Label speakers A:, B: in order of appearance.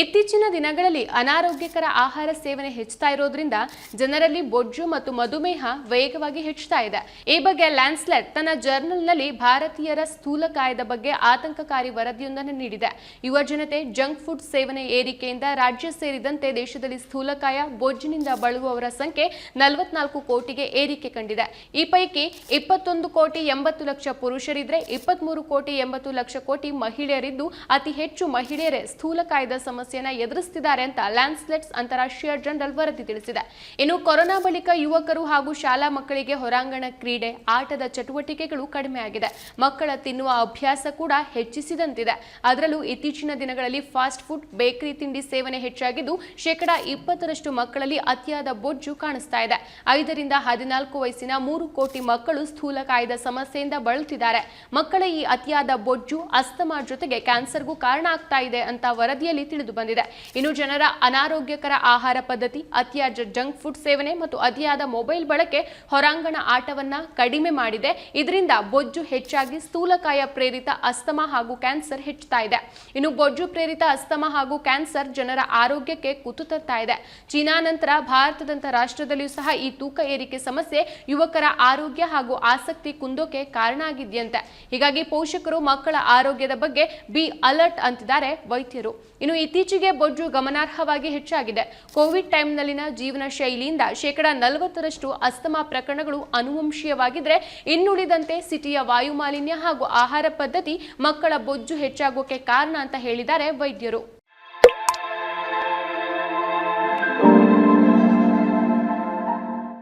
A: ಇತ್ತೀಚಿನ ದಿನಗಳಲ್ಲಿ ಅನಾರೋಗ್ಯಕರ ಆಹಾರ ಸೇವನೆ ಹೆಚ್ಚುತ್ತಾ ಇರೋದ್ರಿಂದ ಜನರಲ್ಲಿ ಬೊಜ್ಜು ಮತ್ತು ಮಧುಮೇಹ ವೇಗವಾಗಿ ಹೆಚ್ಚುತ್ತಾ ಇದೆ. ಈ ಬಗ್ಗೆ ಲ್ಯಾನ್ಸ್ಲೆಟ್ ತನ್ನ ಜರ್ನಲ್ನಲ್ಲಿ ಭಾರತೀಯರ ಸ್ಥೂಲಕಾಯದ ಬಗ್ಗೆ ಆತಂಕಕಾರಿ ವರದಿಯೊಂದನ್ನು ನೀಡಿದೆ. ಯುವ ಜನತೆ ಜಂಕ್ ಫುಡ್ ಸೇವನೆ ಏರಿಕೆಯಿಂದ ರಾಜ್ಯ ಸೇರಿದಂತೆ ದೇಶದಲ್ಲಿ ಸ್ಥೂಲಕಾಯ ಬೊಜ್ಜಿನಿಂದ ಬಳಲುವವರ ಸಂಖ್ಯೆ ನಲವತ್ನಾಲ್ಕು ಕೋಟಿಗೆ ಏರಿಕೆ ಕಂಡಿದೆ. ಈ ಪೈಕಿ ಇಪ್ಪತ್ತೊಂದು ಕೋಟಿ ಎಂಬತ್ತು ಲಕ್ಷ ಪುರುಷರಿದ್ರೆ ಇಪ್ಪತ್ಮೂರು ಕೋಟಿ ಎಂಬತ್ತು ಲಕ್ಷ ಕೋಟಿ ಮಹಿಳೆಯರಿದ್ದು ಅತಿ ಹೆಚ್ಚು ಮಹಿಳೆಯರೇ ಸ್ಥೂಲಕಾಯದ ಸಮಸ್ಯೆಯನ್ನ ಎದುರಿಸುತ್ತಿದ್ದಾರೆ ಅಂತ ಲ್ಯಾನ್ಸ್ಲೆಟ್ಸ್ ಅಂತಾರಾಷ್ಟ್ರೀಯ ಜರ್ನಲ್ ವರದಿ ತಿಳಿಸಿದೆ. ಇನ್ನು ಕೊರೋನಾ ಬಳಿಕ ಯುವಕರು ಹಾಗೂ ಶಾಲಾ ಮಕ್ಕಳಿಗೆ ಹೊರಾಂಗಣ ಕ್ರೀಡೆ, ಆಟದ ಚಟುವಟಿಕೆಗಳು ಕಡಿಮೆಯಾಗಿದೆ. ಮಕ್ಕಳ ತಿನ್ನುವ ಅಭ್ಯಾಸ ಕೂಡ ಹೆಚ್ಚಿಸಿದಂತಿದೆ. ಅದರಲ್ಲೂ ಇತ್ತೀಚಿನ ದಿನಗಳಲ್ಲಿ ಫಾಸ್ಟ್ ಫುಡ್, ಬೇಕರಿ ತಿಂಡಿ ಸೇವನೆ ಹೆಚ್ಚಾಗಿದ್ದು, ಶೇಕಡಾ ಇಪ್ಪತ್ತರಷ್ಟು ಮಕ್ಕಳಲ್ಲಿ ಅತಿಯಾದ ಬೊಜ್ಜು ಕಾಣಿಸ್ತಾ ಇದೆ. ಐದರಿಂದ ಹದಿನಾಲ್ಕು ವಯಸ್ಸಿನ ಮೂರು ಕೋಟಿ ಮಕ್ಕಳು ಸ್ಥೂಲಕಾಯದ ಸಮಸ್ಯೆಯಿಂದ ಬಳಲುತ್ತಿದ್ದಾರೆ ಮಕ್ಕಳ ಈ ಅತಿಯಾದ ಬೊಜ್ಜು ಅಸ್ತಮಾ ಜೊತೆಗೆ ಕ್ಯಾನ್ಸರ್ಗೂ ಕಾರಣ ಆಗ್ತಾ ಇದೆ ಅಂತ ವರದಿಯಲ್ಲಿ ತಿಳಿದು ಬಂದಿದೆ. ಇನ್ನು ಜನರ ಅನಾರೋಗ್ಯಕರ ಆಹಾರ ಪದ್ಧತಿ, ಅತಿಯಾದ ಜಂಕ್ ಫುಡ್ ಸೇವನೆ ಮತ್ತು ಅತಿಯಾದ ಮೊಬೈಲ್ ಬಳಕೆ ಹೊರಾಂಗಣ ಆಟವನ್ನ ಕಡಿಮೆ ಮಾಡಿದೆ. ಇದರಿಂದ ಬೊಜ್ಜು ಹೆಚ್ಚಾಗಿ ಸ್ಥೂಲಕಾಯ ಪ್ರೇರಿತ ಅಸ್ತಮಾ ಹಾಗೂ ಕ್ಯಾನ್ಸರ್ ಹೆಚ್ಚುತ್ತಾ ಇದೆ. ಇನ್ನು ಬೊಜ್ಜು ಪ್ರೇರಿತ ಅಸ್ತಮಾ ಹಾಗೂ ಕ್ಯಾನ್ಸರ್ ಜನರ ಆರೋಗ್ಯಕ್ಕೆ ಕುತು ತರ್ತಾ ಇದೆ. ಚೀನಾ ನಂತರ ಭಾರತದಂತ ರಾಷ್ಟ್ರದಲ್ಲಿಯೂ ಸಹ ಈ ತೂಕ ಏರಿಕೆ ಸಮಸ್ಯೆ ಯುವಕರ ಆರೋಗ್ಯ ಹಾಗೂ ಆಸಕ್ತಿ ಕುಂದೋಕೆ ಕಾರಣ ಆಗಿದೆಯಂತೆ. ಹೀಗಾಗಿ ಪೋಷಕರು ಮಕ್ಕಳ ಆರೋಗ್ಯದ ಬಗ್ಗೆ ಬಿ ಅಲರ್ಟ್ ಅಂತಿದ್ದಾರೆ ವೈದ್ಯರು. ಇನ್ನು ಇತ್ತೀಚೆಗೆ ಬೊಜ್ಜು ಗಮನಾರ್ಹವಾಗಿ ಹೆಚ್ಚಾಗಿದೆ. ಕೋವಿಡ್ ಟೈಮ್ನಲ್ಲಿನ ಜೀವನ ಶೈಲಿಯಿಂದ ಶೇಕಡಾ ನಲವತ್ತರಷ್ಟು ಅಸ್ತಮಾ ಪ್ರಕರಣಗಳು ಅನುವಂಶೀಯವಾಗಿದ್ರೆ ಇನ್ನುಳಿದಂತೆ ಸಿಟಿಯ ವಾಯುಮಾಲಿನ್ಯ ಹಾಗೂ ಆಹಾರ ಪದ್ಧತಿ ಮಕ್ಕಳ ಬೊಜ್ಜು ಹೆಚ್ಚಾಗೋಕೆ ಕಾರಣ ಅಂತ ಹೇಳಿದ್ದಾರೆ ವೈದ್ಯರು.